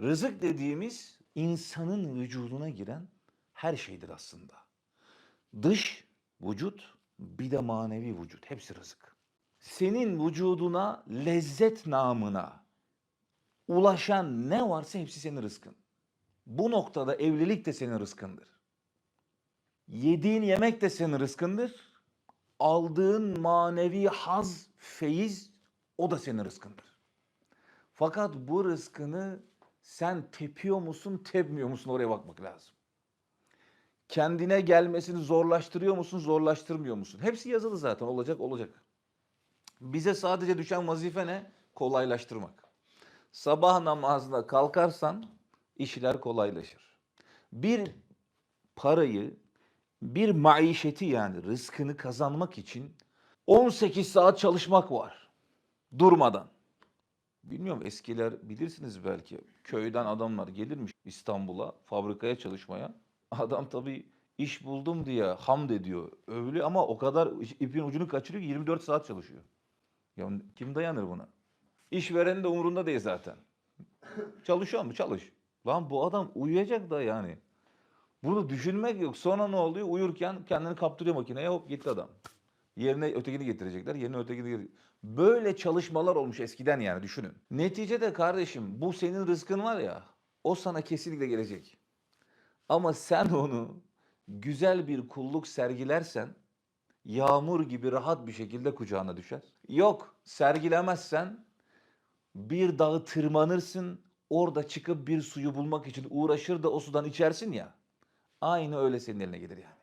Rızık dediğimiz insanın vücuduna giren her şeydir aslında. Dış vücut bir de manevi vücut. Hepsi rızık. Senin vücuduna lezzet namına ulaşan ne varsa hepsi senin rızkın. Bu noktada evlilik de senin rızkındır. Yediğin yemek de senin rızkındır. Aldığın manevi haz, feyiz o da senin rızkındır. Fakat bu rızkını sen tepiyor musun, tepmiyor musun oraya bakmak lazım. Kendine gelmesini zorlaştırıyor musun, zorlaştırmıyor musun? Hepsi yazılı zaten olacak olacak. Bize sadece düşen vazife ne? Kolaylaştırmak. Sabah namazına kalkarsan işler kolaylaşır. Bir parayı, bir maişeti yani rızkını kazanmak için 18 saat çalışmak var. Durmadan. Bilmiyorum eskiler bilirsiniz belki. Köyden adamlar gelirmiş İstanbul'a fabrikaya çalışmaya. Adam tabii iş buldum diye hamd ediyor. Övülüyor ama o kadar ipin ucunu kaçırıyor ki 24 saat çalışıyor. Ya kim dayanır buna? İşveren de umurunda değil zaten. Çalışıyor mu? Çalış. Lan bu adam uyuyacak da yani. Bunu düşünmek yok. Sonra ne oluyor? Uyurken kendini kaptırıyor makineye hop gitti adam. Yerine ötekini getirecekler. Yerine ötekini getirecekler. Böyle çalışmalar olmuş eskiden yani düşünün. Neticede kardeşim bu senin rızkın var ya o sana kesinlikle gelecek. Ama sen onu güzel bir kulluk sergilersen yağmur gibi rahat bir şekilde kucağına düşer. Yok sergilemezsen bir dağı tırmanırsın orada çıkıp bir suyu bulmak için uğraşır da o sudan içersin ya. Aynı öyle senin eline gelir yani.